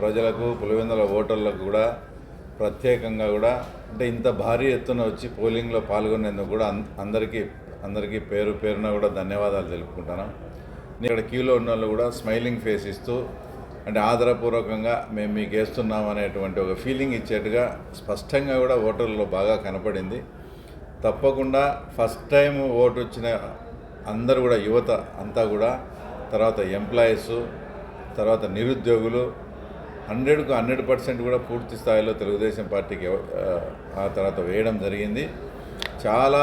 ప్రజలకు పులివెందుల ఓటర్లకు కూడా ప్రత్యేకంగా కూడా అంటే ఇంత భారీ ఎత్తున వచ్చి పోలింగ్లో పాల్గొనేందుకు కూడా అందరికీ అందరికీ పేరు పేరున కూడా ధన్యవాదాలు తెలుపుకుంటున్నాం. ఇక్కడ క్యూలో ఉన్న వాళ్ళు కూడా స్మైలింగ్ ఫేస్ ఇస్తూ అంటే ఆదరపూర్వకంగా మేము మీకు వేస్తున్నాం అనేటువంటి ఒక ఫీలింగ్ ఇచ్చేట్టుగా స్పష్టంగా కూడా ఓటర్లో బాగా కనపడింది. తప్పకుండా ఫస్ట్ టైం ఓటు వచ్చిన అందరు కూడా యువత అంతా కూడా తర్వాత ఎంప్లాయీస్ తర్వాత నిరుద్యోగులు హండ్రెడ్కు హండ్రెడ్ పర్సెంట్ కూడా పూర్తి స్థాయిలో తెలుగుదేశం పార్టీకి ఆ, తర్వాత వేయడం జరిగింది. చాలా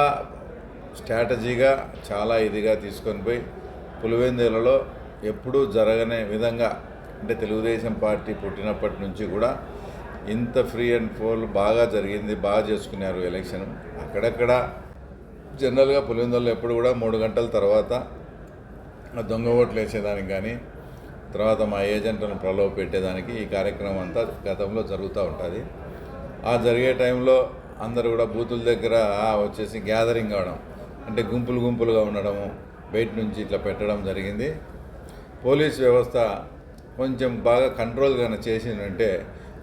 స్ట్రాటజీగా చాలా ఇదిగా తీసుకొని పోయి పులివెందులలో ఎప్పుడూ జరగని విధంగా అంటే తెలుగుదేశం పార్టీ పుట్టినప్పటి నుంచి కూడా ఇంత ఫ్రీ అండ్ ఫోల్ బాగా జరిగింది బాగా చేసుకున్నారు ఎలక్షన్. అక్కడక్కడ జనరల్గా పులివెందులలో ఎప్పుడు కూడా మూడు గంటల తర్వాత దొంగ ఓట్లు వేసేదానికి కానీ తర్వాత మా ఏజెంట్లను ప్రలోభ పెట్టేదానికి ఈ కార్యక్రమం అంతా గతంలో జరుగుతూ ఉంటుంది. ఆ జరిగే టైంలో అందరూ కూడా బూతుల దగ్గర వచ్చేసి గ్యాదరింగ్ అవడం అంటే గుంపులు గుంపులుగా ఉండడము బయట నుంచి ఇట్లా పెట్టడం జరిగింది. పోలీస్ వ్యవస్థ కొంచెం బాగా కంట్రోల్ కానీ చేసిందంటే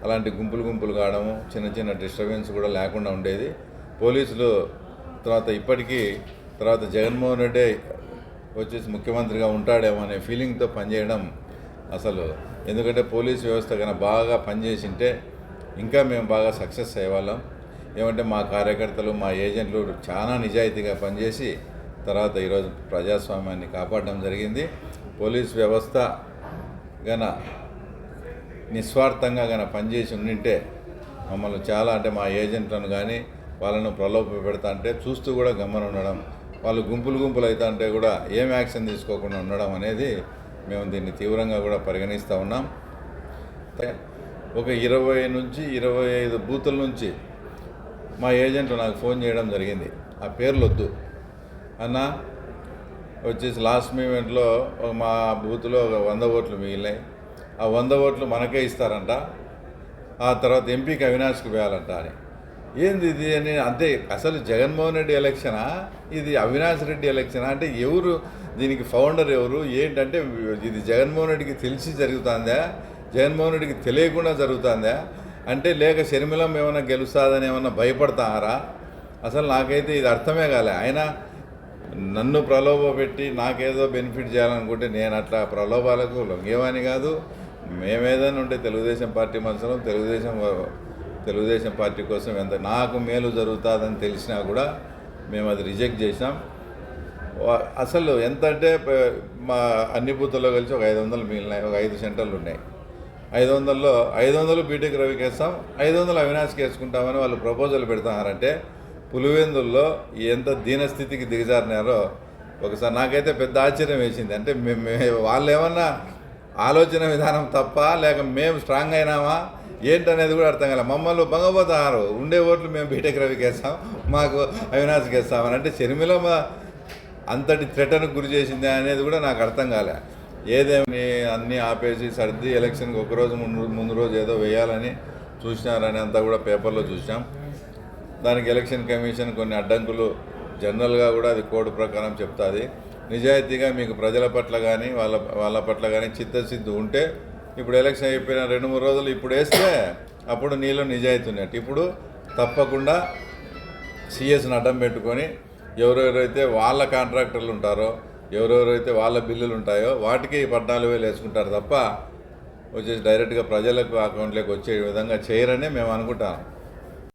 అలాంటి గుంపులు గుంపులు కావడము చిన్న చిన్న డిస్టర్బెన్స్ కూడా లేకుండా ఉండేది. పోలీసులు తర్వాత ఇప్పటికీ తర్వాత జగన్మోహన్ రెడ్డి వచ్చేసి ముఖ్యమంత్రిగా ఉంటాడేమో అనే ఫీలింగ్తో పనిచేయడం అసలు. ఎందుకంటే పోలీస్ వ్యవస్థ కన్నా బాగా పనిచేసింటే ఇంకా మేము బాగా సక్సెస్ అయ్యేవాళ్ళం. ఏమంటే మా కార్యకర్తలు మా ఏజెంట్లు చాలా నిజాయితీగా పనిచేసి తర్వాత ఈరోజు ప్రజాస్వామ్యాన్ని కాపాడడం జరిగింది. పోలీస్ వ్యవస్థ గన నిస్వార్థంగా గన పనిచేసి ఉండింటే మమ్మల్ని చాలా అంటే మా ఏజెంట్లను కానీ వాళ్ళను ప్రలోభ పెడతా అంటే చూస్తూ కూడా గమ్మన ఉండడం వాళ్ళు గుంపులు గుంపులు అవుతా అంటే కూడా ఏం యాక్షన్ తీసుకోకుండా ఉండడం అనేది మేము దీన్ని తీవ్రంగా కూడా పరిగణిస్తూ ఉన్నాం. ఒక ఇరవై నుంచి ఇరవై ఐదు బూతుల నుంచి మా ఏజెంట్ నాకు ఫోన్ చేయడం జరిగింది. ఆ పేర్లు వద్దు. అన్న వచ్చేసి లాస్ట్ మూమెంట్లో మా బూత్లో ఒక వంద ఓట్లు మిగిలినాయి. ఆ వంద ఓట్లు మనకే ఇస్తారంట. ఆ తర్వాత ఎంపీకి అవినాష్కి వేయాలంట అని. ఏంది ఇది అని అంతే అసలు జగన్మోహన్ రెడ్డి ఎలక్షనా ఇది అవినాష్ రెడ్డి ఎలక్షనా అంటే ఎవరు దీనికి ఫౌండర్ ఎవరు? ఏంటంటే ఇది జగన్మోహన్ రెడ్డికి తెలిసి జరుగుతుందా? జగన్మోహన్ రెడ్డికి తెలియకుండా జరుగుతుందా? అంటే లేక షర్మిలం ఏమైనా గెలుస్తుందని ఏమైనా భయపడతారా? అసలు నాకైతే ఇది అర్థమే కాలే. ఆయన నన్ను ప్రలోభ పెట్టి నాకేదో బెనిఫిట్ చేయాలనుకుంటే నేను అట్లా ప్రలోభాలకు లొంగేవాని కాదు. మేమేదైనా ఉంటే తెలుగుదేశం పార్టీ మనసులో తెలుగుదేశం తెలుగుదేశం పార్టీ కోసం ఎంత నాకు మేలు జరుగుతుందని తెలిసినా కూడా మేము అది రిజెక్ట్ చేసినాం. అసలు ఎంత అంటే మా అన్ని బూతుల్లో కలిసి ఒక ఐదు వందలు మిగిలినాయి ఒక ఐదు సెంటర్లు ఉన్నాయి. ఐదు వందల్లో ఐదు వందలు బీటెక్ రవికి వేస్తాం ఐదు వందలు అవినాష్కి వేసుకుంటామని వాళ్ళు ప్రపోజల్ పెడతారంటే పులివెందుల్లో ఎంత దీనస్థితికి దిగజారినారో ఒకసారి నాకైతే పెద్ద ఆశ్చర్యం వేసింది. అంటే మేము వాళ్ళు ఏమన్నా ఆలోచన విధానం తప్ప లేక మేము స్ట్రాంగ్ అయినామా? ఏంటనేది కూడా అర్థం కాలే. మమ్మల్ని బంగపోతారు ఉండే ఓట్లు మేము బీటెక్ రవికి వేస్తాం మాకు అవినాష్కి వేస్తామని అంటే షర్మిల మా- అంతటి థ్రెటను గురి చేసింది అనేది కూడా నాకు అర్థం కాలే. ఏదేమి అన్నీ ఆపేసి సర్ది ఎలక్షన్కి ఒకరోజు ముందు ముందు రోజు ఏదో వేయాలని చూసినారని అంతా కూడా పేపర్లో చూసాం దానికి ఎలక్షన్ కమిషన్ కొన్ని అడ్డంకులు జనరల్గా కూడా అది కోడ్ ప్రకారం చెప్తుంది. నిజాయితీగా మీకు ప్రజల పట్ల కానీ వాళ్ళ వాళ్ళ పట్ల కానీ చిత్తశుద్ధి ఉంటే ఇప్పుడు ఎలక్షన్ అయిపోయిన రెండు మూడు రోజులు ఇప్పుడు వేస్తే అప్పుడు నీలో నిజాయితీ ఉన్నట్టు. ఇప్పుడు తప్పకుండా సిఎస్ని అడ్డం పెట్టుకొని ఎవరెవరైతే వాళ్ళ కాంట్రాక్టర్లు ఉంటారో ఎవరెవరైతే వాళ్ళ బిల్లులు ఉంటాయో వాటికి పద్నాలుగు వేలు వేసుకుంటారు తప్ప వచ్చేసి డైరెక్ట్గా ప్రజలకు అకౌంట్లోకి వచ్చే విధంగా చేయరని మేము అనుకుంటాం.